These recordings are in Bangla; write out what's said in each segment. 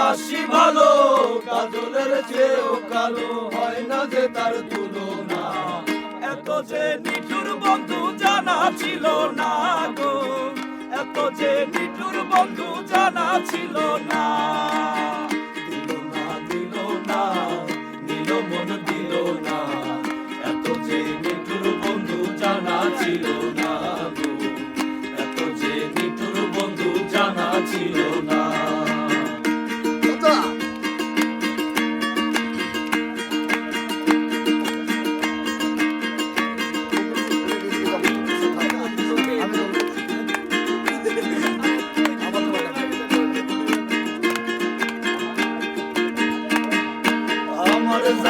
বাসি ভালো, কাজলের চেয়েও কালো। হয় না যে তার তুলনা, এত যে নিঠুর বন্ধু জানা ছিল না গো। এত যে নিঠুর বন্ধু জানা ছিল না। দিল এত যে নিঠুর বন্ধু জানা ছিল না ছিল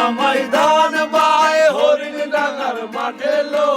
না আমার জামাই ধান বায় হরিণ ডাঙার মাঠে লো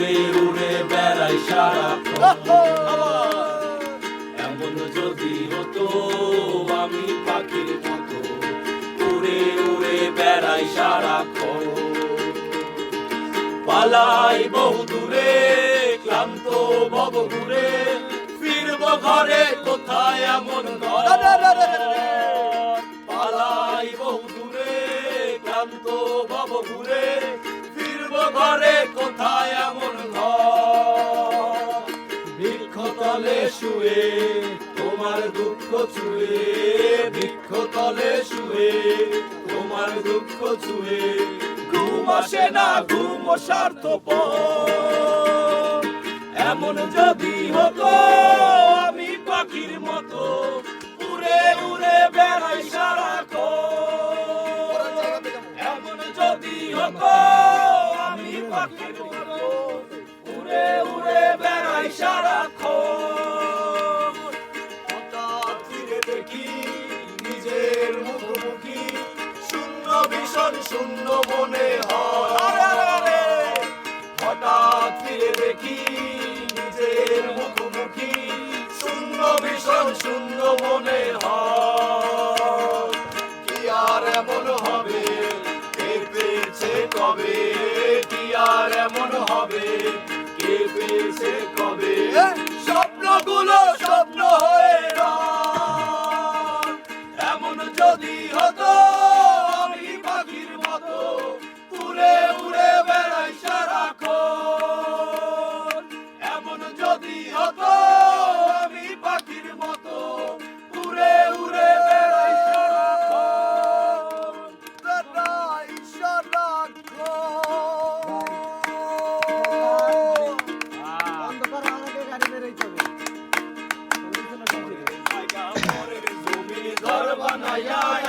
উড়ে উড়ে বেড়াই সারা এমন যদি হতো, আমি পাখির মতো উড়ে উড়ে বেড়াই সারা পালাই বহু দূরে, ক্লান্ত ভব ঘুরে, ফিরব ঘরে কোথায় এমন পালাই বহু দূরে, ক্লান্ত ভব ঘুরে, ফিরব ঘরে কোথায় শুয়ে, তোমার দুঃখ ছুঁয়ে বৃক্ষতলে শুয়ে, তোমার দুঃখ ছুঁয়ে, ঘুম আসে না, ঘুম স্বার্থপর। এমন যদি হতো, আমি পাখির মতো উড়ে উড়ে বেড়াই সারাক্ষণ এমন যদি হতো, আমি পাখির মতো উড়ে উড়ে বেড়াই সারাক্ষণ ভীষণ শূন্য মনে হয়। হঠাৎ ফিরে দেখি নিজের মুখোমুখি শূন্য ভীষণ শূন্য মনে হয়। কি আর এমন হবে? পেয়েছে কবে? কি আর এমন হবে?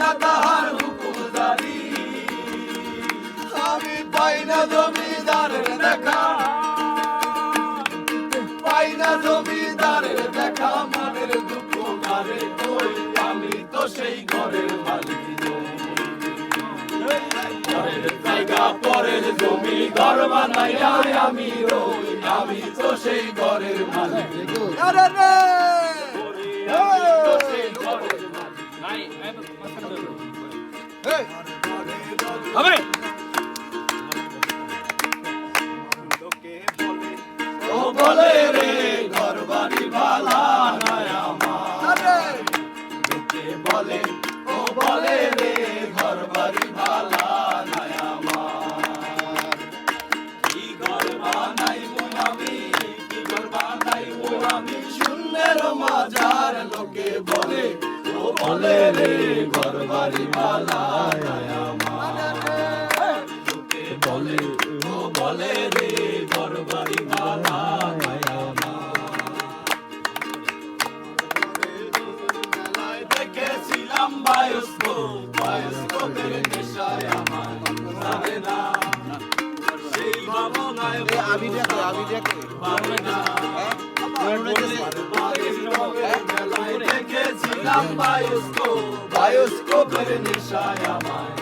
না তাহার হুকুমদারি পাই না জমিদারের দেখা। পাই না জমিদারের দেখা মনের দুঃখ কারে কই? আমি তো সেই ঘরের মালিক। পরের জায়গা পরের জমি ঘর বানাইয়া আমি রই। আমি তো সেই ঘরের মালিক। আরে রে! হবে ও বলে রে ঘর বাড়ি ভালা নাই আমার বলে ও বলে রে বলে রে ঘর বাড়ি আমার লোকে বলে ও বলে রে ঘর বাড়ি দেখেছিলাম বায়োস্কোপ বায়োস্কোপের নেশায় আমার না। সেই ভাবনায় আবি দেখে আবি পারে না। বায়োস্কোপের মেলায় দেখেছিলাম বায়োস্কোপ বায়োস্কোপের নেশায়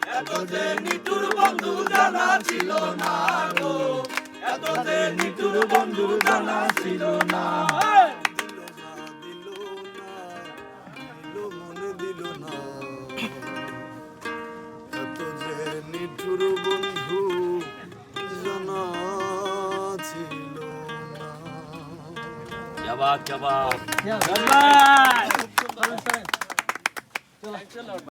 এত যে নিটুর বন্ধু জানা ছিল না গো। এত যে নিটুর বন্ধু জানা ছিল না। নিঠুর বন্ধু জানা ছিল না জবাব জবাব চলো।